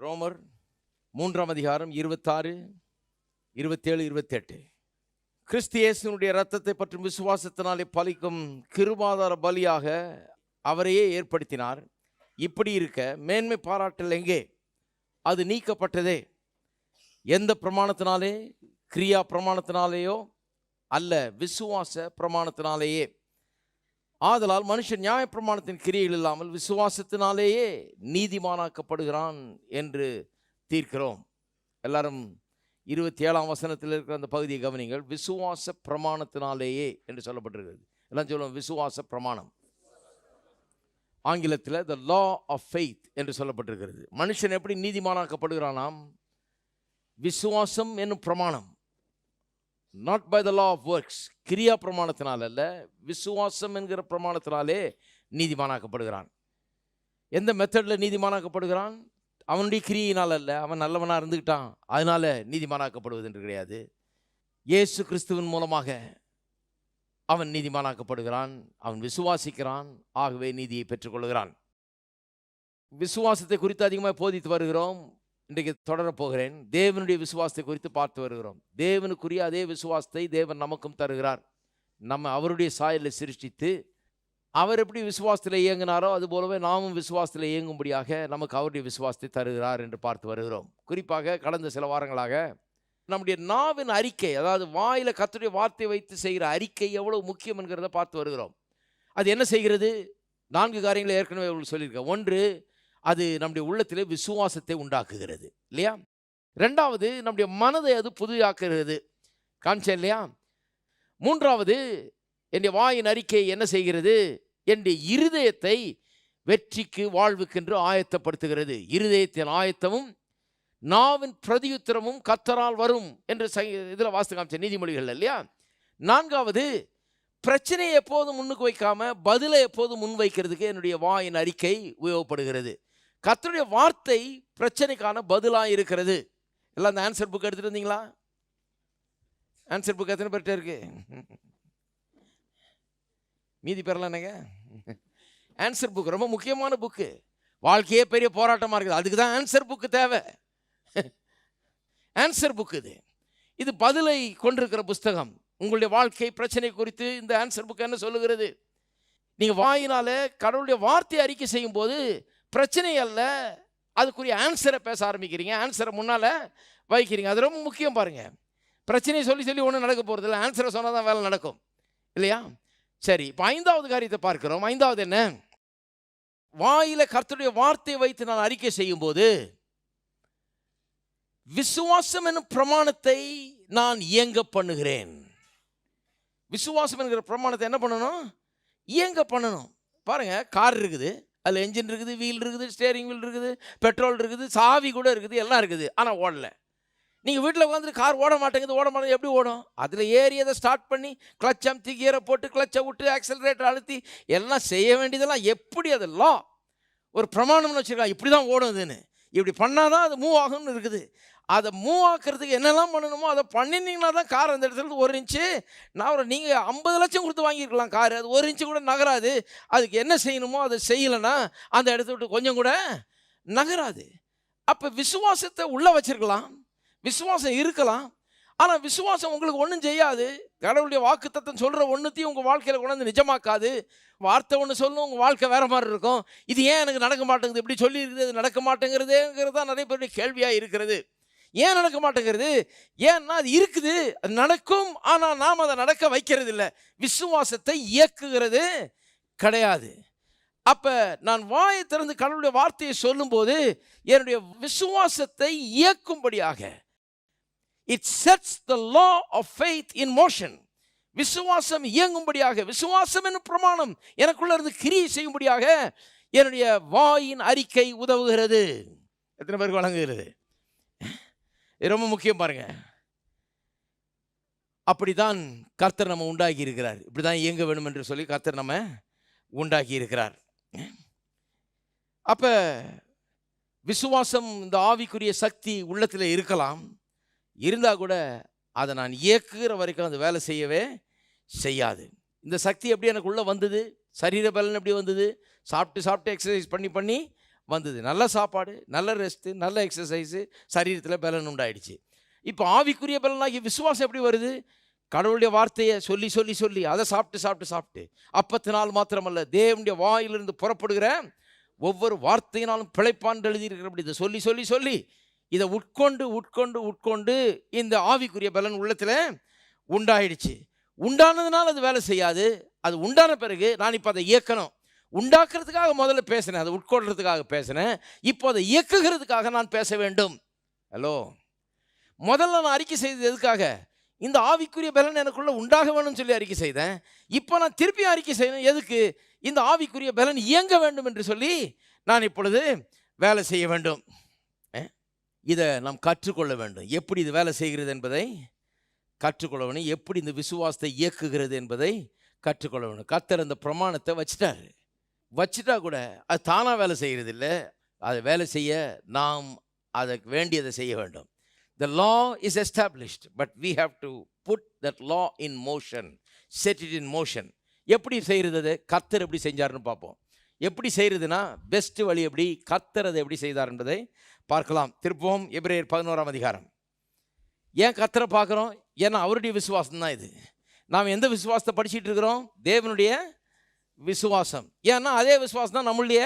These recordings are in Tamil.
ரோமர் மூன்றாம் அதிகாரம் இருபத்தாறு இருபத்தேழு இருபத்தெட்டு. கிறிஸ்து இயேசுனுடைய இரத்தத்தை பற்றும் விசுவாசத்தினாலே பலிக்கும் கிருபாதார பலியாக அவரையே ஏற்படுத்தினார். இப்படி இருக்க மேன்மை பாராட்டல் எங்கே? அது நீக்கப்பட்டதே. எந்த பிரமாணத்தினாலே? கிரியா பிரமாணத்தினாலேயோ அல்ல விசுவாச பிரமாணத்தினாலேயே. ஆதலால் மனுஷன் நியாய பிரமாணத்தின் கிரியைகள் இல்லாமல் விசுவாசத்தினாலேயே நீதிமானாக்கப்படுகிறான் என்று தீர்க்கிறோம். எல்லாரும் இருபத்தி ஏழாம் வசனத்தில் இருக்கிற அந்த பகுதியை கவனிங்கள் விசுவாச பிரமாணத்தினாலேயே என்று சொல்லப்பட்டிருக்கிறது. எல்லாம் சொல்லுவோம் விசுவாச பிரமாணம். ஆங்கிலத்தில் த லா ஆஃப் ஃபெய்த் என்று சொல்லப்பட்டிருக்கிறது. மனுஷன் எப்படி நீதிமானாக்கப்படுகிறானாம்? விசுவாசம் என்னும் பிரமாணம். Not by the law of works கிரியா பிரமாணத்தினால் அல்ல விசுவாசம் என்கிற பிரமாணத்தினாலே நீதிமானாக்கப்படுகிறான். எந்த மெத்தடில் நீதிமானாக்கப்படுகிறான்? அவனுடைய கிரியினால் அல்ல அவன் நல்லவனாக இருந்துக்கிட்டான் அதனால நீதிமானாக்கப்படுவது என்று கிடையாது. இயேசு கிறிஸ்துவின் மூலமாக அவன் நீதிமானாக்கப்படுகிறான் அவன் விசுவாசிக்கிறான் ஆகவே நீதியை பெற்றுக்கொள்கிறான். விசுவாசத்தை குறித்து அதிகமாக போதித்து வருகிறோம். இன்றைக்கு தொடரப்போகிறேன். தேவனுடைய விசுவாசத்தை குறித்து பார்த்து வருகிறோம். தேவனுக்குரிய அதே விசுவாசத்தை தேவன் நமக்கும் தருகிறார். நம்ம அவருடைய சாயலில் சிருஷ்டித்து அவர் எப்படி விசுவாசத்தில் இயங்கினாரோ அது போலவே நாமும் விசுவாசத்தில் இயங்கும்படியாக நமக்கு அவருடைய விசுவாசத்தை தருகிறார் என்று பார்த்து வருகிறோம். குறிப்பாக கடந்த சில வாரங்களாக நம்முடைய நாவின் அறிக்கை அதாவது வாயில கத்துடைய வார்த்தை வைத்து செய்கிற அறிக்கை எவ்வளவு முக்கியம் என்கிறத பார்த்து வருகிறோம். அது என்ன செய்கிறது? நான்கு காரியங்களை ஏற்கனவே உங்களுக்கு சொல்லியிருக்கேன் ஒன்று அது நம்முடைய உள்ளத்திலே விசுவாசத்தை உண்டாக்குகிறது இல்லையா? ரெண்டாவது நம்முடைய மனதை அது புதிதாக்குகிறது காமிச்சேன் இல்லையா? மூன்றாவது என்னுடைய வாயின் அறிக்கை என்ன செய்கிறது? என்னுடைய இருதயத்தை வெற்றிக்கு வாழ்வுக்கென்று ஆயத்தப்படுத்துகிறது. இருதயத்தின் ஆயத்தமும் நாவின் பிரதியுத்திரமும் கத்தரால் வரும் என்று இதில் வாஸ்து காமிச்ச நீதிமொழிகள் இல்லையா? நான்காவது பிரச்சனையை எப்போதும் முன்னுக்கு வைக்காம பதிலை எப்போதும் முன்வைக்கிறதுக்கு என்னுடைய வாயின் அறிக்கை உபயோகப்படுகிறது. கத்தருடைய வார்த்தை பிரச்சனைக்கான பதிலாக இருக்கிறது. எல்லாம் அந்த ஆன்சர் புக் எடுத்துகிட்டு வந்தீங்களா? ஆன்சர் புக் எத்தனை பேர்கிட்ட இருக்கு? மீதி பேரெல்லாம் என்னங்க? ஆன்சர் புக் ரொம்ப முக்கியமான புக்கு வாழ்க்கையே பெரிய போராட்டமாக இருக்குது. அதுக்கு தான் ஆன்சர் புக்கு தேவை. ஆன்சர் புக் இது. இது பதிலை கொண்டிருக்கிற புஸ்தகம். உங்களுடைய வாழ்க்கை பிரச்சனை குறித்து இந்த ஆன்சர் புக் என்ன சொல்லுகிறது? நீங்கள் வாயினால் கடவுளுடைய வார்த்தை அறிக்கை செய்யும் போது பிரச்சனை அல்ல. அதுக்குரிய ஆன்சரை பேச ஆரம்பிக்கிறீங்க. ஆன்சரை முன்னால் வைக்கிறீங்க. அது ரொம்ப முக்கியம் பாருங்கள் பிரச்சனையை சொல்லி சொல்லி ஒன்றும் நடக்க போகிறதில்ல ஆன்சரை சொன்னால் தான் வேலை நடக்கும். இல்லையா? சரி இப்போ ஐந்தாவது காரியத்தை பார்க்குறோம். ஐந்தாவது என்ன? வாயில கர்த்தருடைய வார்த்தையை வைத்து நான் அறிக்கை செய்யும் போது விசுவாசம் என்னும் பிரமாணத்தை நான் இயங்க பண்ணுகிறேன். விசுவாசம் என்கிற பிரமாணத்தை என்ன பண்ணணும்? இயங்க பண்ணணும். பாருங்க கார் இருக்குது. அதில் என்ஜின் இருக்குது வீல் இருக்குது ஸ்டேரிங் வீல் இருக்குது பெட்ரோல் இருக்குது சாவி கூட இருக்குது எல்லாம் இருக்குது. ஆனால் ஓடல. நீங்கள் வீட்டில் உட்காந்துட்டு கார் ஓட மாட்டேங்குது ஓட மாட்டேங்குது எப்படி ஓடும்? அதில் ஏறி அதை ஸ்டார்ட் பண்ணி கிளச் அமுத்தி கீரை போட்டு கிளச்சை விட்டு ஆக்சலரேட்டர் அழுத்தி எல்லாம் செய்ய வேண்டியதெல்லாம் எப்படி அது லா ஒரு பிரமாணம்னு வச்சுருக்காங்க இப்படி தான் ஓடும் இதுன்னு. இப்படி பண்ணால் தான் அது மூவ் ஆகும்னு இருக்குது. அதை மூவ் ஆக்கிறதுக்கு என்னெல்லாம் பண்ணணுமோ அதை பண்ணினீங்கன்னா தான் கார் அந்த இடத்துல இருந்து ஒரு இன்ச்சு நான் ஒரு நீங்கள் ஐம்பது லட்சம் கொடுத்து வாங்கியிருக்கலாம் கார் அது ஒரு இன்ச்சு கூட நகராது. அதுக்கு என்ன செய்யணுமோ அதை செய்யலைன்னா அந்த இடத்த விட்டு கொஞ்சம் கூட நகராது. அப்போ விசுவாசத்தை உள்ளே வச்சிருக்கலாம். விசுவாசம் இருக்கலாம். ஆனால் விசுவாசம் உங்களுக்கு ஒன்றும் செய்யாது. கடவுளுடைய வாக்கு தத்தம் சொல்கிற ஒன்றுத்தையும் உங்கள் வாழ்க்கையில் கொண்டாந்து நிஜமாக்காது. வார்த்தை ஒன்று சொல்லும் உங்கள் வாழ்க்கை வேறு மாதிரி இருக்கும். இது ஏன் எனக்கு நடக்க மாட்டேங்குது? இப்படி சொல்லியிருக்குது அது நடக்க மாட்டேங்கிறதேங்கிறது தான் நிறைய பேருடைய கேள்வியாக இருக்கிறது. ஏன் நடக்க மாட்டேங்கிறது? ஏன்னா அது இருக்குது அது நடக்கும் ஆனால் நாம் அதை நடக்க வைக்கிறது இல்லை விசுவாசத்தை இயக்குகிறது கிடையாது. அப்போ நான் வாயை திறந்து கடவுளுடைய வார்த்தையை சொல்லும்போது என்னுடைய விசுவாசத்தை இயக்கும்படியாக it sets the law of faith in motion விசுவாசம் இயங்கும்படியாக விசுவாசம் என்னும் பிரமாணம் எனக்குள்ள இருந்து கிரியை செய்யும்படியாக என்னுடைய வாயின் அறிக்கை உதவுகிறது. எத்தனை பேருக்கு வழங்குகிறது? இது ரொம்ப முக்கியம் பாருங்க. அப்படிதான் கர்த்தர் நம்ம உண்டாகி இருக்கிறார். இப்படி தான் இயங்க வேணும் என்று சொல்லி கர்த்தர் நம்ம உண்டாக்கி இருக்கிறார். அப்போ விசுவாசம் இந்த ஆவிக்குரிய சக்தி உள்ளத்தில் இருக்கலாம். இருந்தால் கூட அதை நான் இயக்குகிற வரைக்கும் அது வேலை செய்யவே செய்யாது. இந்த சக்தி எப்படி எனக்குள்ளே வந்தது? சரீர பலன் எப்படி வந்தது? சாப்பிட்டு சாப்பிட்டு எக்ஸசைஸ் பண்ணி பண்ணி வந்தது. நல்ல சாப்பாடு நல்ல ரெஸ்ட்டு நல்ல எக்ஸசைஸு சரீரத்தில் பலன் உண்டாயிடுச்சு. இப்போ ஆவிக்குரிய பலனாகி விசுவாசம் எப்படி வருது? கடவுளுடைய வார்த்தையை சொல்லி சொல்லி சொல்லி அதை சாப்பிட்டு சாப்பிட்டு சாப்பிட்டு. அப்பத்து நாள் மாத்திரமல்ல தேவனுடைய வாயிலிருந்து புறப்படுகிற ஒவ்வொரு வார்த்தையினாலும் பிழைப்பான் எழுதியிருக்கிறபடி இதை சொல்லி சொல்லி சொல்லி இதை உட்கொண்டு உட்கொண்டு உட்கொண்டு இந்த ஆவிக்குரிய பலன் உள்ளத்தில் உண்டாயிடுச்சு. உண்டானதுனால அது வேலை செய்யாது. அது உண்டான பிறகு நான் இப்போ அதை இயக்கணும். உண்டாக்குறதுக்காக முதல்ல பேசினேன் அதை உட்கொள்றதுக்காக பேசினேன். இப்போ அதை இயக்குகிறதுக்காக நான் பேச வேண்டும். ஹலோ முதல்ல நான் அறிக்கை செய்தது எதுக்காக? இந்த ஆவிக்குரிய பலன் எனக்குள்ளே உண்டாக வேணும்னு சொல்லி அறிக்கை செய்தேன். இப்போ நான் திருப்பி அறிக்கை செய்யணும் எதுக்கு? இந்த ஆவிக்குரிய பலன் இயங்க வேண்டும் என்று சொல்லி நான் இப்பொழுது வேலை செய்ய வேண்டும். இதை நாம் கற்றுக்கொள்ள வேண்டும். எப்படி இது வேலை செய்கிறது என்பதை கற்றுக்கொள்ள வேணும் எப்படி இந்த விசுவாசத்தை இயக்குகிறது என்பதை கற்றுக்கொள்ள வேணும் கத்தர் அந்த பிரமாணத்தை வச்சிட்டாரு. வச்சிட்டா கூட அது தானாக வேலை செய்கிறது இல்லை அதை வேலை செய்ய நாம் அதற்கு வேண்டியதை செய்ய வேண்டும். The law is established but we have to put that law in motion set it in motion எப்படி செய்கிறது அது? கத்தர் எப்படி செஞ்சாருன்னு பார்ப்போம். எப்படி செய்கிறதுனா பெஸ்ட் வழி எப்படி கத்தர் அதை எப்படி செய்தார் என்பதை பார்க்கலாம். திருப்பவும் எப்ரேர் பதினோராம் அதிகாரம். ஏன் கத்தரை பார்க்குறோம்? ஏன்னா அவருடைய விசுவாசம் தான் இது. நாம் எந்த விசுவாசத்தை படிச்சிட்டு இருக்கிறோம்? தேவனுடைய விசுவாசம். ஏன்னா அதே விசுவாசம் தான் நம்மளுடைய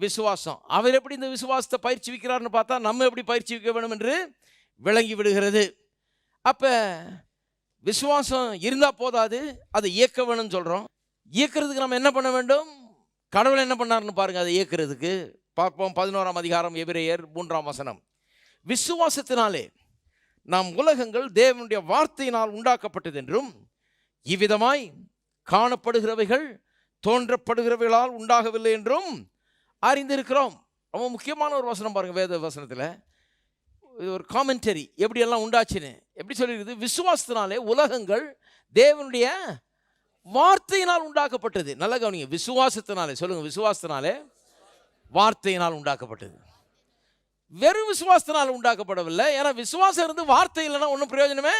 விசுவாசம். அவர் எப்படி இந்த விசுவாசத்தை பயிற்சி வைக்கிறார்னு பார்த்தா நம்ம எப்படி பயிற்சி வைக்க வேணும் என்று விளங்கி விடுகிறது. அப்போ விசுவாசம் இருந்தால் போதாது அதை இயக்க வேணும்னு சொல்கிறோம் இயக்கிறதுக்கு நம்ம என்ன பண்ண வேண்டும்? கடவுள் என்ன பண்ணாருன்னு பாருங்க அதை இயக்கிறதுக்கு. பார்ப்போம் பதினோராம் அதிகாரம் எபிரேயர் மூன்றாம் வசனம். விசுவாசத்தினாலே நாம் உலகங்கள் தேவனுடைய வார்த்தையினால் உண்டாக்கப்பட்டது என்றும் இவ்விதமாய் காணப்படுகிறவைகள் தோன்றப்படுகிறவர்களால் உண்டாகவில்லை என்றும் அறிந்திருக்கிறோம். ரொம்ப முக்கியமான ஒரு வசனம் பாருங்கள் வேத வசனத்தில். இது ஒரு காமெண்டரி எப்படியெல்லாம் உண்டாச்சுன்னு. எப்படி சொல்லியிருக்குது? விசுவாசத்தினாலே உலகங்கள் தேவனுடைய வார்த்தையினால் உண்டாக்கப்பட்டது. நல்லா கவனிங்க. விசுவாசத்தினாலே. சொல்லுங்கள் விசுவாசத்தினாலே வார்த்தையினால் உண்டாக்கப்பட்டது. வெறும் விசுவாசத்தினால் உண்டாக்கப்படவில்லை. ஏன்னா விசுவாசம் இருந்து வார்த்தை இல்லைன்னா ஒன்றும் பிரயோஜனமே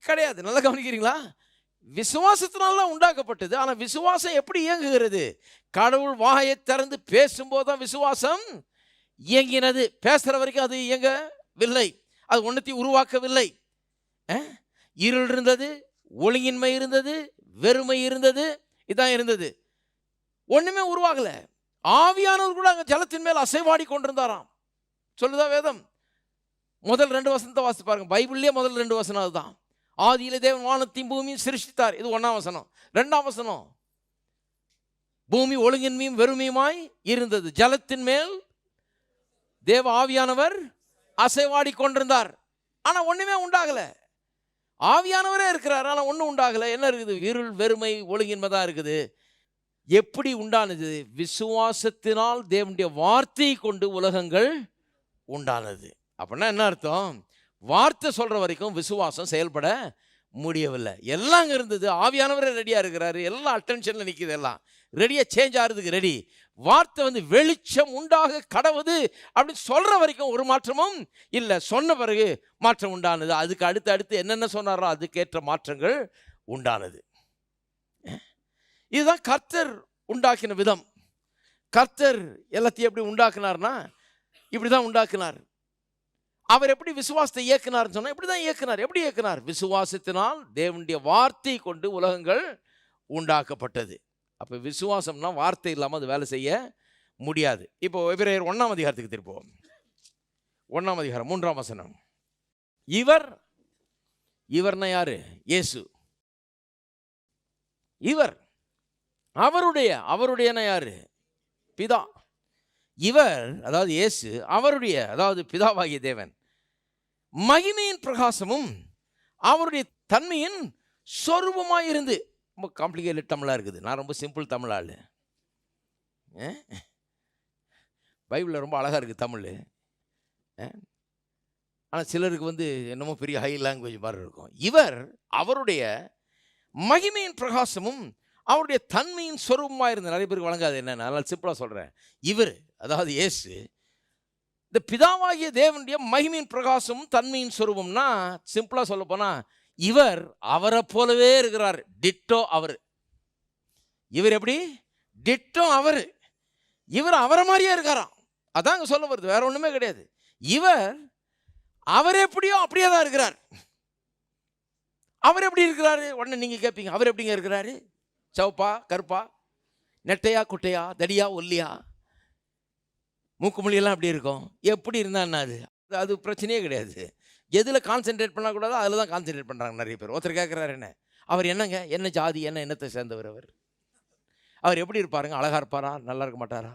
கிடையாது. நல்லா கவனிக்கிறீங்களா? விசுவாசத்தினால்தான் உண்டாக்கப்பட்டது. ஆனால் விசுவாசம் எப்படி இயங்குகிறது? கடவுள் வாயை திறந்து பேசும்போது தான் விசுவாசம் இயங்கினது. பேசுகிற வரைக்கும் அது இயங்கவில்லை. அது ஒன்றத்தையும் உருவாக்கவில்லை. இருள் இருந்தது ஒழுங்கின்மை இருந்தது வெறுமை இருந்தது இதான் இருந்தது. ஒன்றுமே உருவாகலை. ஆவியானவர் கூட அங்கே ஜலத்தின் மேல் அசைவாடி கொண்டிருந்தாராம். சொல்லுதா வேதம்? முதல் ரெண்டு வசனத்தை வாசித்து பாருங்க. பைபிள்லேயே முதல் ரெண்டு வசனம் அதுதான். ஆதியில் தேவன் வானத்தையும் பூமியும் சிருஷ்டித்தார். இது ஒன்றாம் வசனம். ரெண்டாம் வசனம். பூமி ஒழுங்கின்மையும் வெறுமையுமாய் இருந்தது. ஜலத்தின் மேல் தேவ ஆவியானவர் அசைவாடி கொண்டிருந்தார். ஆனால் ஒன்றுமே உண்டாகலை. ஆவியானவரே இருக்கிறார். ஆனால் ஒன்றும் உண்டாகலை. என்ன இருக்குது? இருள் வெறுமை ஒழுங்கின்மை தான் இருக்குது. எப்படி உண்டானது? விசுவாசத்தினால் தேவனுடைய வார்த்தையை கொண்டு உலகங்கள் உண்டானது. அப்படின்னா என்ன அர்த்தம்? வார்த்தை சொல்கிற வரைக்கும் விசுவாசம் செயல்பட முடியவில்லை. எல்லாம் அங்கே இருந்தது. ஆவியானவரே ரெடியாக இருக்கிறாரு. எல்லாம் அட்டென்ஷனில் நிற்கிது எல்லாம். ரெடியாக சேஞ்ச் ஆகிறதுக்கு ரெடி வார்த்தை வந்து வெளிச்சம் உண்டாக கடவுது அப்படின்னு சொல்கிற வரைக்கும் ஒரு மாற்றமும் இல்லை. சொன்ன பிறகு மாற்றம் உண்டானது. அதுக்கு அடுத்து அடுத்து என்னென்ன சொன்னாரோ அதுக்கேற்ற மாற்றங்கள் உண்டானது. இதுதான் கர்த்தர் உண்டாக்கின விதம். கர்த்தர் எல்லாத்தையும் எப்படி உண்டாக்குனார்னா இப்படி தான் உண்டாக்குனார். அவர் எப்படி விசுவாசத்தை இயக்குனார்னு சொன்னால் இப்படி தான் இயக்குனார். எப்படி இயக்குனார்? விசுவாசத்தினால் தேவனுடைய வார்த்தை கொண்டு உலகங்கள் உண்டாக்கப்பட்டது. அப்போ விசுவாசம்னா வார்த்தை இல்லாமல் அது வேலை செய்ய முடியாது. இப்போ இவரையர் ஒன்றாம் அதிகாரத்துக்கு திருப்போம் ஒன்றாம் அதிகாரம் மூன்றாம் வசனம். இவர் இவர்னா யாரு? இயேசு. இவர் அவருடைய அவருடையன யாரு? பிதா. இவர் அதாவது இயேசு அவருடைய அதாவது பிதாவாகிய தேவன். மகிமையின் பிரகாசமும் அவருடைய தன்மையின் சொரூபமாக இருந்து ரொம்ப காம்ப்ளிகேட்டட் தமிழாக இருக்குது. நான் ரொம்ப சிம்பிள் தமிழாள் பைபிளில் ரொம்ப அழகாக இருக்குது தமிழ். ஆனால் சிலருக்கு வந்து என்னமோ பெரிய ஹை லாங்குவேஜ் மாதிரி இருக்கும். இவர் அவருடைய மகிமையின் பிரகாசமும் அவருடைய தன்மையின் சொரூபமாக இருந்த நிறைய பேருக்கு வழங்காது என்ன? நான் சிம்பிளாக சொல்கிறேன் இவர் அதாவது ஏசு இந்த பிதாவாகிய தேவனுடைய மகிமையின் பிரகாசமும் தன்மையின் சொருபம்னா சிம்பிளாக சொல்ல போனால் இவர் அவரை போலவே இருக்கிறார். டிட்டோ அவர். இவர் எப்படி? டிட்டோ அவர். இவர் அவரை மாதிரியே இருக்காராம். அதான் சொல்ல வருது வேற ஒன்றுமே கிடையாது. இவர் அவர் எப்படியோ அப்படியே தான் இருக்கிறார். அவர் எப்படி இருக்கிறாரு? உடனே நீங்கள் கேட்பீங்க அவர் எப்படிங்க இருக்கிறாரு? சவுப்பா கருப்பா நெட்டையா குட்டையா தடியா ஒல்லியா? மூக்கு மொழியெல்லாம் அப்படி இருக்கும். எப்படி இருந்தால் என்ன அது? அது- பிரச்சனையே கிடையாது. எதில் கான்சென்ட்ரேட் பண்ணக்கூடாதோ அதில் தான் கான்சென்ட்ரேட் பண்ணுறாங்க நிறைய பேர். ஒருத்தர் கேட்குறாரு என்ன? அவர் என்னங்க? என்ன ஜாதி என்ன இனத்தை சேர்ந்தவர் அவர்? அவர் எப்படி இருப்பாருங்க? அழகா இருப்பாரா? நல்லா இருக்க மாட்டாரா?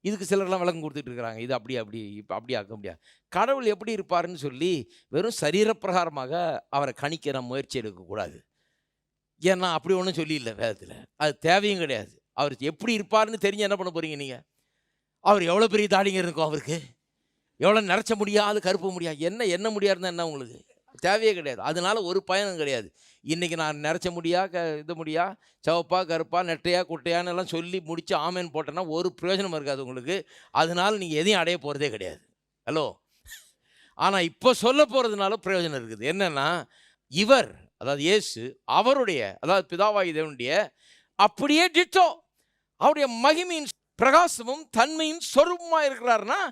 இதுக்கு சிலர்லாம் விளக்கம் கொடுத்துட்டு இருக்கிறாங்க. இது அப்படி அப்படி இப்போ அப்படி ஆக்க முடியாது. கடவுள் எப்படி இருப்பாருன்னு சொல்லி வெறும் சரீரப்பிரகாரமாக அவரை கணிக்கிற முயற்சி எடுக்கக்கூடாது. ஏன்னா அப்படி ஒன்றும் சொல்லி இல்லை வேதத்தில். அது தேவையும் கிடையாது. அவர் எப்படி இருப்பாருன்னு தெரிஞ்சு என்ன பண்ண போகிறீங்க நீங்கள் அவர் எவ்வளோ பெரிய தாடிங்க இருக்கும் அவருக்கு? எவ்வளோ நிறச்ச முடியாது கருப்பு முடியாது. என்ன என்ன முடியாதுன்னா என்ன உங்களுக்கு? தேவையே கிடையாது. அதனால ஒரு பயனும் கிடையாது. இன்றைக்கி நான் நிறச்ச முடியா க இது முடியா சவப்பா கருப்பா நெட்டையா குட்டையான்னு எல்லாம் சொல்லி முடித்து ஆமேன் போட்டேன்னா ஒரு பிரயோஜனம் இருக்காது உங்களுக்கு. அதனால நீங்கள் எதையும் அடைய போகிறதே கிடையாது. ஹலோ ஆனால் இப்போ சொல்ல போகிறதுனால பிரயோஜனம் இருக்குது. என்னென்னா இவர் அதாவது இயேசு அவருடைய அதாவது பிதாவாகி தேவனுடைய அப்படியே டிட்டோ அவருடைய மகிமையின் பிரகாசமும் தன்மையும் சொரூபமாக இருக்கிறாருன்னா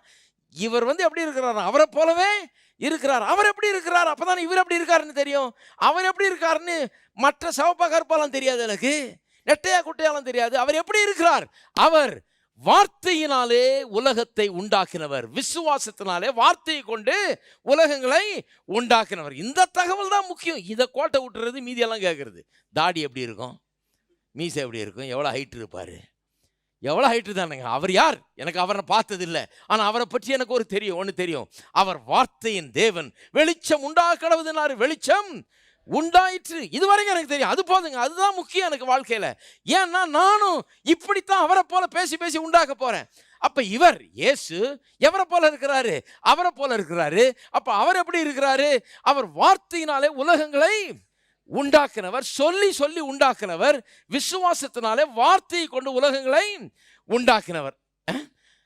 இவர் வந்து எப்படி இருக்கிறார் அவரை போலவே இருக்கிறார். அவர் எப்படி இருக்கிறார்? அப்பதான் இவர் எப்படி இருக்காருன்னு தெரியும். அவர் எப்படி இருக்காருன்னு மற்ற சவப்பா தெரியாது எனக்கு. நெட்டையா குட்டையாலாம் தெரியாது. அவர் எப்படி இருக்கிறார்? அவர் வார்த்தையினாலே உலகத்தை உண்டாக்கினவர். விசுவாசத்தினாலே வார்த்தையை கொண்டு உலகங்களை உண்டாக்கினவர். இந்த தகவல் தான் முக்கியம். இதை கோட்டை விட்டுறது மீதியெல்லாம் கேட்குறது தாடி எப்படி இருக்கும்? மீசை எப்படி இருக்கும்? எவ்வளோ ஹைட் இருப்பார்? எவ்வளோ ஹைட்டு தானுங்க அவர் யார்? எனக்கு அவரை பார்த்ததில்லை. ஆனால் அவரை பற்றி எனக்கு ஒரு தெரியும் ஒன்று தெரியும். அவர் வார்த்தையின் தேவன். வெளிச்சம் உண்டாக்கடவுதுனாரு வெளிச்சம் உண்டாயிற்று. இதுவரைக்கும் எனக்கு தெரியும். அது போதுங்க. அதுதான் முக்கியம் எனக்கு வாழ்க்கையில். ஏன்னா நானும் இப்படித்தான் அவரை போல பேசி பேசி உண்டாக்க போகிறேன் அப்போ இவர் இயேசு எவரை போல இருக்கிறாரு? அவரை போல இருக்கிறாரு. அப்போ அவர் எப்படி இருக்கிறாரு? அவர் வார்த்தையினாலே உலகங்களை உண்டாக்கினவர் சொல்லி சொல்லி உண்டாக்கினவர் விசுவாசத்தினாலே வார்த்தையை கொண்டு உலகங்களை உண்டாக்கினவர்.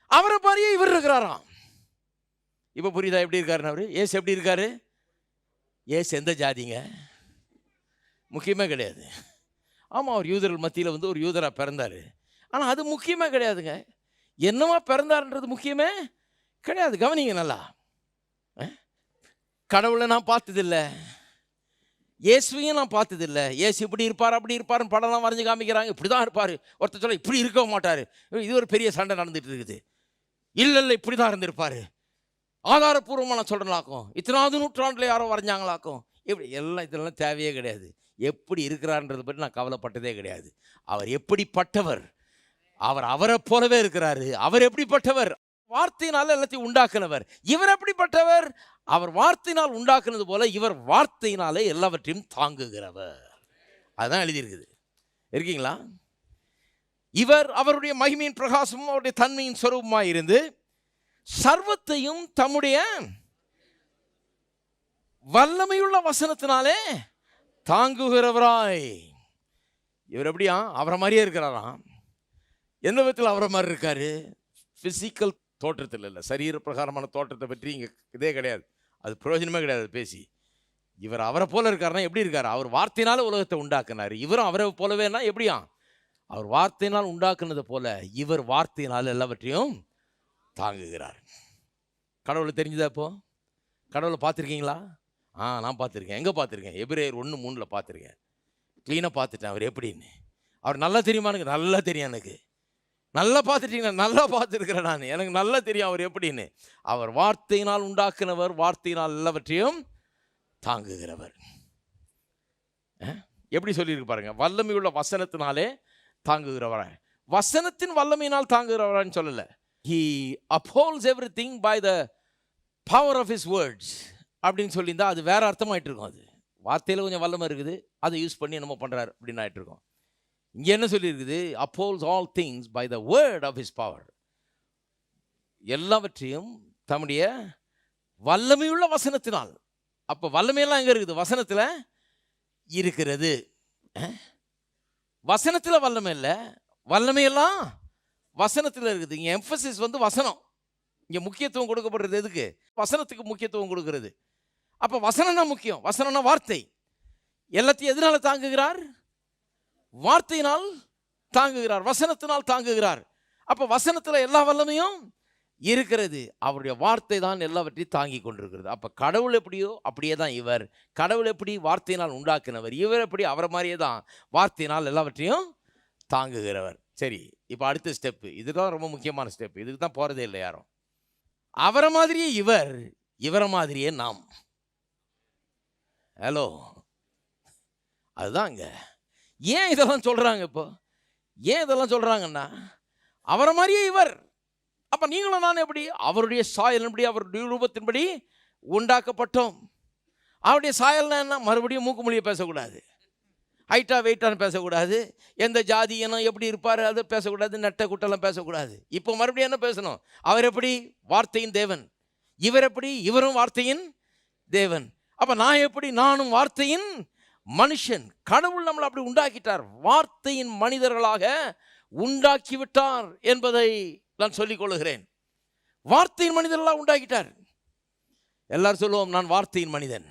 அவரை மாதிரியே இவர் இருக்கிறாராம். இப்போ புரியுதா எப்படி இருக்காருன்னு அவர்? ஏசு எப்படி இருக்காரு? ஏசு எந்த ஜாதிங்க? முக்கியமே கிடையாது. ஆமாம் அவர் யூதர்கள் மத்தியில் வந்து ஒரு யூதராக பிறந்தார். ஆனால் அது முக்கியமே கிடையாதுங்க. என்னவா பிறந்தாருன்றது முக்கியமே கிடையாது. கவனிங்க நல்லா. கடவுளை நான் பார்த்ததில்லை. இயேசுவையும் நான் பார்த்ததில்ல. இயேசு இப்படி இருப்பார் அப்படி இருப்பாருன்னு படம்லாம் வரைஞ்சு காமிக்கிறாங்க. இப்படி தான் இருப்பார். ஒருத்தர் சொல்ல இப்படி இருக்க மாட்டார். இது ஒரு பெரிய சண்டை நடந்துட்டு இருக்குது. இல்லை இல்லை இப்படி தான் இருந்திருப்பார். ஆதாரப்பூர்வமாக நான் சொல்கிறேனாக்கும் இத்தனாவது நூற்றாண்டில் யாரோ வரைஞ்சாங்களாக்கும். இப்படி எல்லாம் இதெல்லாம் தேவையே கிடையாது. எப்படி இருக்கிறார்ன்றதை பற்றி நான் கவலைப்பட்டதே கிடையாது. அவர் எப்படிப்பட்டவர்? அவர் அவரை போலவே இருக்கிறாரு. அவர் எப்படிப்பட்டவர்? வார்த்தையினால் எல்லாத்தையும் உண்டாக்குனவர். இவர் எப்படிப்பட்டவர்? அவர் வார்த்தையினால் உண்டாக்குனது போல இவர் வார்த்தையினாலே எல்லாவற்றையும் தாங்குகிறவர். அதுதான் எழுதியிருக்குது. இருக்கீங்களா? இவர் அவருடைய மகிமையின் பிரகாசமும் அவருடைய தன்மையின் சொரூபமாக இருந்து சர்வத்தையும் தம்முடைய வல்லமையுள்ள வசனத்தினாலே தாங்குகிறவராய். இவர் எப்படியா? அவரை மாதிரியே இருக்கிறாராம். எந்த விதத்தில் அவரை மாதிரி இருக்காரு? ஃபிசிக்கல் தோற்றத்தில் இல்லை. சரீர பிரகாரமான தோற்றத்தை பற்றி இங்கே இதே கிடையாது. அது பிரயோஜனமே கிடையாது பேசி. இவர் அவரை போல இருக்காருன்னா எப்படி இருக்கார்? அவர் வார்த்தையினால் உலகத்தை உண்டாக்குனார். இவரும் அவரை போலவேனா எப்படியா? அவர் வார்த்தையினால் உண்டாக்குனது போல இவர் வார்த்தையினால் எல்லாவற்றையும் தாங்குகிறார். கடவுளை தெரிஞ்சுதா இப்போ? கடவுளை பார்த்துருக்கீங்களா? ஆ நான் பார்த்துருக்கேன். எங்கே பார்த்துருக்கேன்? எபிரேயர் ஒன்று மூணில் பார்த்துருக்கேன். க்ளீனாக பார்த்துட்டேன். அவர் எப்படின்னு. அவர் நல்லா தெரியுமா எனக்கு? நல்லா தெரியும் எனக்கு. நல்லா பார்த்துட்டீங்கன்னா நல்லா பார்த்துருக்கிறேன் நான். எனக்கு நல்லா தெரியும் அவர் எப்படின்னு. அவர் வார்த்தையினால் உண்டாக்குனவர் வார்த்தையினால் எல்லாவற்றையும் தாங்குகிறவர். எப்படி சொல்லியிருக்கு பாருங்க. வல்லமையுள்ள வசனத்தினாலே தாங்குகிறவரா. வசனத்தின் வல்லமையினால் தாங்குகிறவரான்னு சொல்லலை. He everything by the power of his words அப்படின்னு சொல்லியிருந்தா அது வேறு அர்த்தமாயிட்டு இருக்கும் அது. வார்த்தையில் கொஞ்சம் வல்லமை இருக்குது. அதை யூஸ் பண்ணி நம்ம பண்ணுறாரு அப்படின்னு ஆகிட்டு இருக்கோம். இங்கே என்ன சொல்லியிருக்குது? Upholds all things by the word of his power எல்லாவற்றையும் தம்முடைய வல்லமையுள்ள வசனத்தினால். அப்போ வல்லமையெல்லாம் எங்கே இருக்குது? வசனத்தில் இருக்கிறது. வசனத்தில் வல்லமை இல்லை. வல்லமையெல்லாம் வசனத்தில் இருக்குது. இங்கே எம்ஃபசிஸ் வந்து வசனம். இங்கே முக்கியத்துவம் கொடுக்கப்படுறது எதுக்கு? வசனத்துக்கு முக்கியத்துவம் கொடுக்கறது. அப்போ வசனம்னா முக்கியம். வசனம்னா வார்த்தை. எல்லாத்தையும் எதனால் தாங்குகிறார்? வார்த்தையினால் தாங்குகிறார் வசனத்தினால் தாங்குகிறார். அப்போ வசனத்தில் எல்லா வல்லமையும் இருக்கிறது. அவருடைய வார்த்தை தான் எல்லாவற்றையும் தாங்கி கொண்டிருக்கிறது. அப்போ கடவுள் எப்படியோ அப்படியே தான் இவர். கடவுள் எப்படி வார்த்தையினால் உண்டாக்கினவர்? இவர் எப்படி அவரை மாதிரியே தான் வார்த்தையினால் எல்லாவற்றையும் தாங்குகிறவர். சரி இப்போ அடுத்த ஸ்டெப்பு இதுதான் ரொம்ப முக்கியமான ஸ்டெப் இதுக்கு தான் போகிறதே இல்லை யாரும். அவரை மாதிரியே இவர் இவரை மாதிரியே நாம். ஹலோ அதுதாங்க ஏன் இதெல்லாம் சொல்கிறாங்க இப்போ? ஏன் இதெல்லாம் சொல்கிறாங்கன்னா அவரை மாதிரியே இவர். அப்போ நீங்களும் நான் எப்படி? அவருடைய சாயலின்படி அவருடைய ரூபத்தின்படி உண்டாக்கப்பட்டோம். அவருடைய சாயல்னா என்ன? மறுபடியும் மூக்கு மொழியை பேசக்கூடாது. ஹைட்டாக வெயிட்டான்னு பேசக்கூடாது. எந்த ஜாதி இனம் எப்படி இருப்பார் அதை பேசக்கூடாது. நெட்டை குட்டெல்லாம் பேசக்கூடாது. இப்போ மறுபடியும் என்ன பேசணும்? அவர் எப்படி? வார்த்தையின் தேவன். இவர் எப்படி? இவரும் வார்த்தையின் தேவன். அப்போ நான் எப்படி? நானும் வார்த்தையின் மனுஷன் கடவுள் நம்மளை அப்படி உண்டாக்கிட்டார். வார்த்தையின் மனிதர்களாக உண்டாக்கிவிட்டார் என்பதை நான் சொல்லிக் கொள்ளுகிறேன் வார்த்தையின் மனிதர்களாக உண்டாக்கிட்டார். எல்லாரும் சொல்லுவோம் நான் வார்த்தையின் மனிதன்.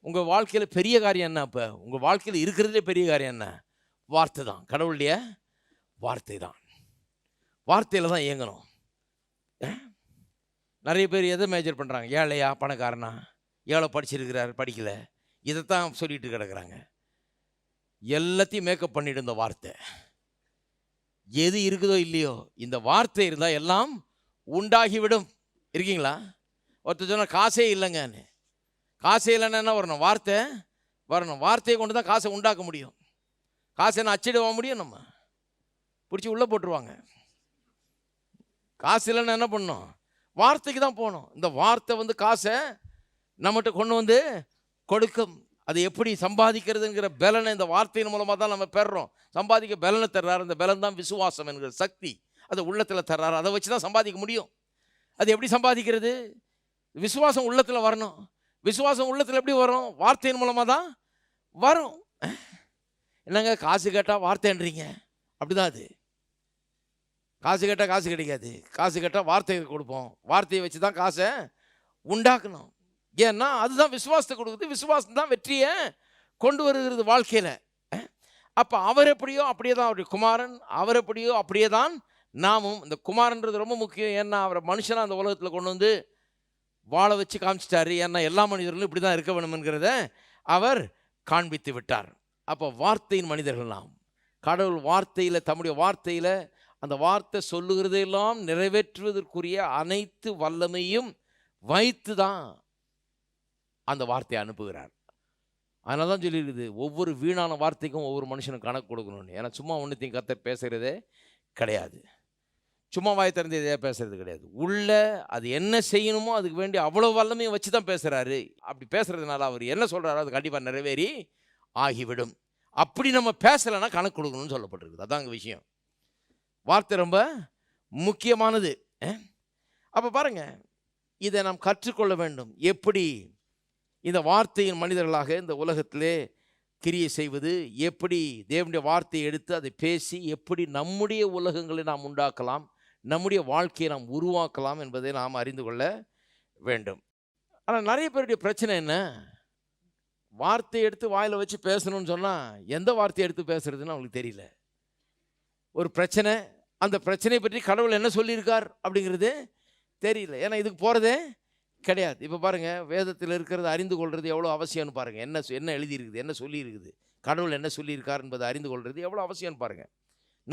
உங்கள் வாழ்க்கையில் பெரிய காரியம் என்ன அப்போ? உங்கள் வாழ்க்கையில் இருக்கிறதே பெரிய காரியம் என்ன? வார்த்தை தான். கடவுளுடைய வார்த்தை தான். வார்த்தையில் தான் இயங்கணும். நிறைய பேர் எதை மேஜர் பண்ணுறாங்க ஏழையா? பணக்காரனா? எவ்வளோ படிச்சிருக்கிறார்? படிக்கல. இதைத்தான் சொல்லிட்டு கிடக்குறாங்க. எல்லாத்தையும் மேக்கப் பண்ணிட்டு இந்த வார்த்தை. எது இருக்குதோ இல்லையோ இந்த வார்த்தை இருந்தால் எல்லாம் உண்டாகிவிடும். இருக்கீங்களா? ஒருத்தர் சொன்னால் காசே இல்லைங்கன்னு. காசே இல்லைன்னா என்ன வரணும்? வார்த்தை வரணும். வார்த்தையை கொண்டு தான் காசை உண்டாக்க முடியும். காசை என்ன அச்சிடுவா முடியும் நம்ம? பிடிச்சி உள்ளே போட்டுருவாங்க. காசு இல்லைன்னா என்ன பண்ணணும் வார்த்தைக்கு தான் போகணும். இந்த வார்த்தை வந்து காசை நம்மகிட்ட கொண்டு வந்து கொடுக்கும். அது எப்படி சம்பாதிக்கிறதுங்கிற பலனை இந்த வார்த்தையின் மூலமாக தான் நம்ம பெறுறோம். சம்பாதிக்க பலனை தர்றாரு. அந்த பலன் தான் விசுவாசம் என்கிற சக்தி. அதை உள்ளத்தில் தர்றாரு. அதை வச்சு தான் சம்பாதிக்க முடியும். அது எப்படி சம்பாதிக்கிறது? விசுவாசம் உள்ளத்தில் வரணும். விசுவாசம் உள்ளத்தில் எப்படி வரும்? வார்த்தையின் மூலமாக தான் வரும். என்னங்க? காசு கேட்டால் வார்த்தைன்றீங்க. அப்படிதான் அது. காசு கேட்டால் காசு கிடைக்காது. காசு கேட்டால் வார்த்தையை கொடுப்போம். வார்த்தையை வச்சு தான் காசை உண்டாக்கணும். ஏன்னா அதுதான் விசுவாசத்தை கொடுக்குது. விசுவாசம் தான் வெற்றியை கொண்டு வருகிறது வாழ்க்கையில். அப்போ அவர் எப்படியோ அப்படியே தான் அவருடைய குமாரன் அவர் எப்படியோ அப்படியே தான் நாமும். இந்த குமாரன்றது ரொம்ப முக்கியம். ஏன்னா அவரை மனுஷனாக அந்த உலகத்தில் கொண்டு வந்து வாழ வச்சு காமிச்சிட்டாரு. ஏன்னா எல்லா மனிதர்களும் இப்படி தான் இருக்க வேணும்ங்கிறத அவர் காண்பித்து விட்டார். அப்போ வார்த்தையின் மனிதர்கள் நாம். கடவுள் வார்த்தையில் தம்முடைய வார்த்தையில் அந்த வார்த்தை சொல்லுகிறதையெல்லாம் நிறைவேற்றுவதற்குரிய அனைத்து வல்லமையும் வைத்து தான் அந்த வார்த்தையை அனுப்புகிறார். அதனால தான் சொல்லியிருக்குது ஒவ்வொரு வீணான வார்த்தைக்கும் ஒவ்வொரு மனுஷனும் கணக்கு கொடுக்கணும்னு. ஏன்னா சும்மா ஒன்றுத்தையும் கத்த பேசுகிறதே கிடையாது. சும்மா வாய் திறந்து எதையா பேசுறது கிடையாது. உள்ள அது என்ன செய்யணுமோ அதுக்கு வேண்டி அவ்வளோ வல்லமையும் வச்சு தான் பேசுகிறாரு அப்படி பேசுறதுனால அவர் என்ன சொல்கிறாரோ அது கண்டிப்பாக நிறைவேறி ஆகிவிடும். அப்படி நம்ம பேசலைன்னா கணக்கு கொடுக்கணும்னு சொல்லப்பட்டிருக்குது. அதாங்க விஷயம். வார்த்தை ரொம்ப முக்கியமானது. அப்போ பாருங்க இதை நாம் கற்றுக்கொள்ள வேண்டும். எப்படி? இந்த வார்த்தையின் மனிதர்களாக இந்த உலகத்திலே கிரியை செய்வது எப்படி தேவனுடைய வார்த்தையை எடுத்து அதை பேசி எப்படி நம்முடைய உலகங்களை நாம் உண்டாக்கலாம் நம்முடைய வாழ்க்கையை நாம் உருவாக்கலாம் என்பதை நாம் அறிந்து கொள்ள வேண்டும். ஆனால் நிறைய பேருடைய பிரச்சனை என்ன? வார்த்தையை எடுத்து வாயில் வச்சு பேசணும்னு சொன்னால் எந்த வார்த்தையை எடுத்து பேசுறதுன்னு அவங்களுக்கு தெரியல. ஒரு பிரச்சனை அந்த பிரச்சனையை பற்றி கடவுள் என்ன சொல்லியிருக்கார் அப்படிங்கிறது தெரியல. ஏன்னா இதுக்கு போகிறதே கிடையாது. இப்போ பாருங்கள் வேதத்தில் இருக்கிறத அறிந்து கொள்வது எவ்வளோ அவசியம்னு பாருங்கள் என்ன என்ன எழுதியிருக்குது என்ன சொல்லியிருக்குது? கடவுள் என்ன சொல்லியிருக்கார் என்பதை அறிந்து கொள்வது எவ்வளோ அவசியம்னு பாருங்கள்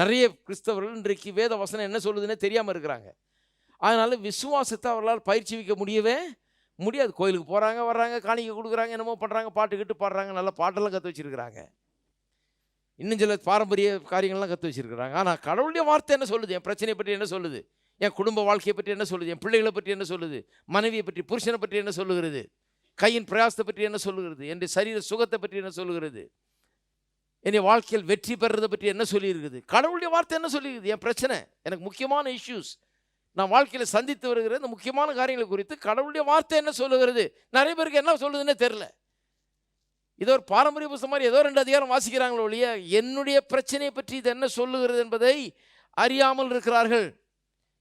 நிறைய கிறிஸ்தவர்கள் இன்றைக்கு வேத வசனம் என்ன சொல்லுதுன்னே தெரியாமல் இருக்கிறாங்க. அதனால் விசுவாசத்தை அவர்களால் பயிற்சிவிக்க முடியவே முடியாது. கோயிலுக்கு போகிறாங்க வர்றாங்க காணிக்கை கொடுக்குறாங்க என்னமோ பண்ணுறாங்க பாட்டு கிட்டு பாடுறாங்க நல்ல பாட்டெல்லாம் கற்று வச்சிருக்கிறாங்க. இன்னும் சில பாரம்பரிய காரியங்கள்லாம் கற்று வச்சுருக்கிறாங்க. ஆனால் கடவுளுடைய வார்த்தை என்ன சொல்லுது? என் பிரச்சனையை பற்றி என்ன சொல்லுது? என் குடும்ப வாழ்க்கையை பற்றி என்ன சொல்லுது? என் பிள்ளைகளை பற்றி என்ன சொல்லுது? மனைவியை பற்றி புருஷனை பற்றி என்ன சொல்லுகிறது? கையின் பிரயாசத்தை பற்றி என்ன சொல்லுகிறது? என் சரீர சுகத்தை பற்றி என்ன சொல்லுகிறது? என்னை வாழ்க்கையில் வெற்றி பெறுறதை பற்றி என்ன சொல்லியிருக்குது? கடவுளுடைய வார்த்தை என்ன சொல்லியிருக்குது? என் பிரச்சனை எனக்கு முக்கியமான இஷ்யூஸ் நான் வாழ்க்கையில் சந்தித்து வருகிற இந்த முக்கியமான காரியங்கள் குறித்து கடவுளுடைய வார்த்தை என்ன சொல்லுகிறது? நிறைய பேருக்கு என்ன சொல்லுதுன்னே தெரில ஏதோ ஒரு பாரம்பரிய புஸ்தகம் மாதிரி ஏதோ ரெண்டு அதிகாரம் வாசிக்கிறாங்களோ ஒழிய என்னுடைய பிரச்சனையை பற்றி இது என்ன சொல்லுகிறது என்பதை அறியாமல் இருக்கிறார்கள்.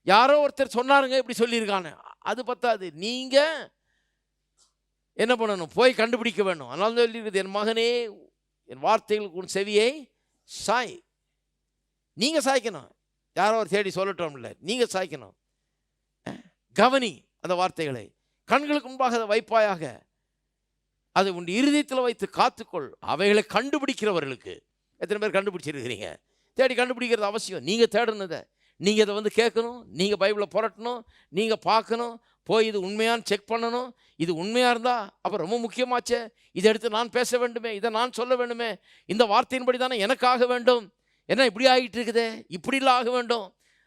யாரோ ஒருத்தர் சொன்னாருங்க இப்படி சொல்லியிருக்காங்க அது பத்தாது. நீங்கள் என்ன பண்ணணும்? போய் கண்டுபிடிக்க வேணும். அதனால தான் சொல்லியிருக்குது என் மகனே என் வார்த்தைகளுக்கு உன் செவியை சாய். நீங்கள் சாய்க்கணும். யாரோ ஒரு தேடி சொல்லட்டும் இல்லை நீங்கள் சாய்க்கணும். கவனி அந்த வார்த்தைகளை. கண்களுக்கு முன்பாக அதை வைப்பாயாக. அதை உன் இருதயத்தில் வைத்து காத்துக்கொள். அவைகளை கண்டுபிடிக்கிறவர்களுக்கு. எத்தனை பேர் கண்டுபிடிச்சிருக்கிறீங்க? தேடி கண்டுபிடிக்கிறது அவசியம். நீங்கள் தேடினதை நீங்கள் இதை வந்து கேட்கணும் நீங்கள் பைபிளை புரட்டணும் நீங்கள் பார்க்கணும் போய் இது உண்மையான்னு செக் பண்ணணும். இது உண்மையாக இருந்தால் அப்போ ரொம்ப முக்கியமாச்சே. இதை எடுத்து நான் பேச வேண்டுமே இதை நான் சொல்ல வேண்டுமே. இந்த வார்த்தையின்படி தானே எனக்காக வேண்டும். என்ன இப்படி ஆகிட்டு இருக்குதே இப்படிலாம் ஆக வேண்டும்.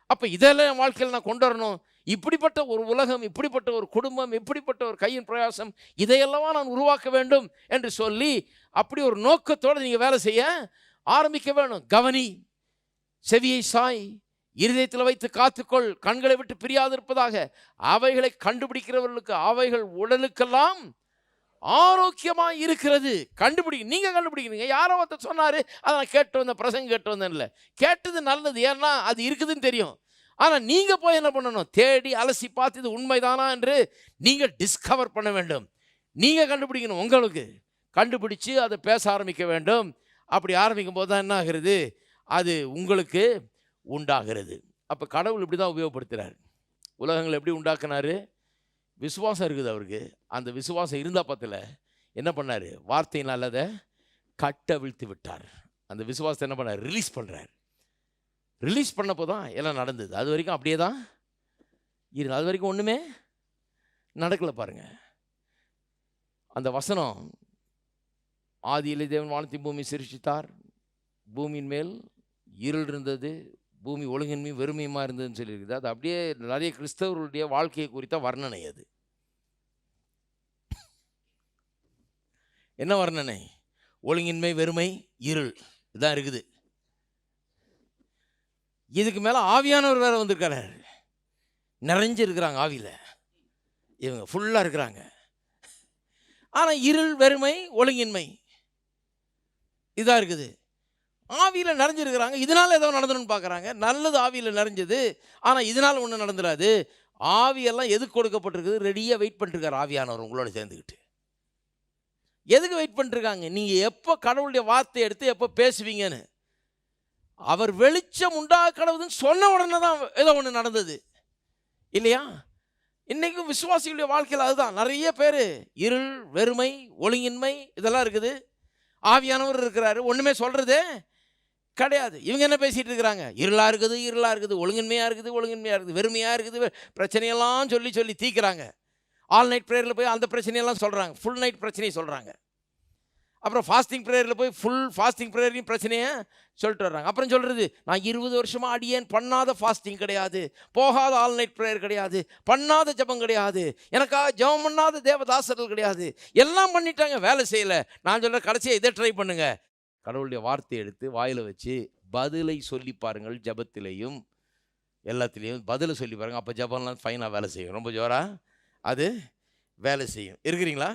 அப்போ இதெல்லாம் என் வாழ்க்கையில் நான் கொண்டு வரணும். இப்படிப்பட்ட ஒரு உலகம் இப்படிப்பட்ட ஒரு குடும்பம் இப்படிப்பட்ட ஒரு கையின் பிரயாசம் இதையெல்லாம் நான் உருவாக்க வேண்டும் என்று சொல்லி அப்படி ஒரு நோக்கத்தோடு நீங்கள் வேலை செய்ய ஆரம்பிக்க வேணும். கவனி செவியை சாய். இருதயத்தில் வைத்து காத்துக்கொள் கண்களை விட்டு பிரியாதிருப்பதாக. அவைகளை கண்டுபிடிக்கிறவர்களுக்கு அவைகள் உடலுக்கெல்லாம் ஆரோக்கியமாக இருக்கிறது. கண்டுபிடி நீங்கள் கண்டுபிடிக்கிறீங்க. யாரோ ஒருத்தர் சொன்னார் அதை நான் கேட்டு வந்தேன் பிரசங்க கேட்டு வந்தேன் இல்லை. கேட்டது நல்லது ஏன்னா அது இருக்குதுன்னு தெரியும். ஆனால் நீங்கள் போய் என்ன பண்ணணும்? தேடி அலசி பார்த்து இது உண்மைதானா என்று நீங்கள் டிஸ்கவர் பண்ண வேண்டும். நீங்கள் கண்டுபிடிக்கணும் உங்களுக்கு. கண்டுபிடிச்சு அதை பேச ஆரம்பிக்க வேண்டும். அப்படி ஆரம்பிக்கும் போது தான் என்ன ஆகிறது அது உங்களுக்கு உண்டாகிறது. அப்போ கடவுள் இப்படி தான் உபயோகப்படுத்துகிறார் உலகங்களை எப்படி உண்டாக்குனாரு? விசுவாசம் இருக்குது அவருக்கு. அந்த விசுவாசம் இருந்தால் பத்தில் என்ன பண்ணார்? வார்த்தையினால் அதை கட்டவிழ்த்து விட்டார். அந்த விசுவாசத்தை என்ன பண்ணார்? ரிலீஸ் பண்ணுறார் ரிலீஸ் பண்ணப்போ தான் எல்லாம் நடந்தது. அது வரைக்கும் அப்படியே தான் இரு அது வரைக்கும் ஒன்றுமே நடக்கலை பாருங்க. அந்த வசனம் ஆதியிலே தேவன் வானத்தின் பூமி சிரிச்சித்தார் பூமியின் மேல் இருள் இருந்தது. பூமி ஒழுங்கின்மையும் வெறுமையுமா இருந்ததுன்னு சொல்லியிருக்குது. அது அப்படியே நிறைய கிறிஸ்தவர்களுடைய வாழ்க்கையை குறித்த வர்ணனை அது. என்ன வர்ணனை? ஒழுங்கின்மை வெறுமை இருள். இதான் இருக்குது. இதுக்கு மேலே ஆவியானவர் வேறு வந்திருக்காரு. நிறைஞ்சு இருக்கிறாங்க ஆவியில். இவங்க ஃபுல்லாக இருக்கிறாங்க. ஆனால் இருள் வெறுமை ஒழுங்கின்மை. இதாக இருக்குது. ஆவியில் நிறைஞ்சிருக்கிறாங்க. இதனால் ஏதோ நடந்துடும் பார்க்குறாங்க. நல்லது ஆவியில் நிறைஞ்சது. ஆனால் இதனால் ஒன்றும் நடந்துடாது ஆவியெல்லாம் எதுக்கு கொடுக்கப்பட்டிருக்குது? ரெடியாக வெயிட் பண்ணிருக்கார் ஆவியானவர் உங்களோட சேர்ந்துக்கிட்டு எதுக்கு வெயிட் பண்ணிருக்காங்க நீங்கள் எப்போ கடவுளுடைய வார்த்தை எடுத்து எப்போ பேசுவீங்கன்னு. அவர் வெளிச்சம் உண்டாக கடவுதுன்னு சொன்ன உடனே தான் ஏதோ ஒன்று நடந்தது. இல்லையா? இன்றைக்கும் விசுவாசிகளுடைய வாழ்க்கையில் அதுதான். நிறைய பேர் இருள் வெறுமை ஒழுங்கின்மை இதெல்லாம் இருக்குது. ஆவியானவர் இருக்கிறாரு. ஒன்றுமே சொல்கிறதே கிடையாது. இவங்க என்ன பேசிகிட்டு இருக்கிறாங்க? இருளாக இருக்குது இருளாக இருக்குது ஒழுங்கின்மையாக இருக்குது ஒழுங்கின்மையாக இருக்குது வெறுமையாக இருக்குது பிரச்சனையெல்லாம் சொல்லி சொல்லி தீக்கிறாங்க. ஆல் நைட் ப்ரேயரில் போய் அந்த பிரச்சனையெல்லாம் சொல்கிறாங்க ஃபுல் நைட் பிரச்சனையை சொல்கிறாங்க அப்புறம் ஃபாஸ்டிங் ப்ரேயரில் போய் ஃபுல் ஃபாஸ்டிங் ப்ரேயரையும் பிரச்சனையை சொல்லிட்டு வர்றாங்க. அப்புறம் சொல்கிறது நான் இருபது வருஷமாக அடியேன் பண்ணாத ஃபாஸ்டிங் கிடையாது. போகாத ஆல் நைட் ப்ரேயர் கிடையாது. பண்ணாத ஜெபம் கிடையாது. எனக்காக ஜெபம் பண்ணாத தேவதாசர்கள் கிடையாது. எல்லாம் பண்ணிட்டாங்க வேலை செய்யலை. நான் சொல்கிறேன் கடைசியாக இதை ட்ரை பண்ணுங்கள் கடவுளுடைய வார்த்தை எடுத்து வாயில் வச்சு பதிலை சொல்லி பாருங்கள் ஜபத்திலையும் எல்லாத்துலேயும் பதிலை சொல்லி பாருங்கள் அப்போ ஜபம்லாம் ஃபைனாக வேலை செய்யும். ரொம்ப ஜோராக அது வேலை செய்யும். இருக்கிறீங்களா?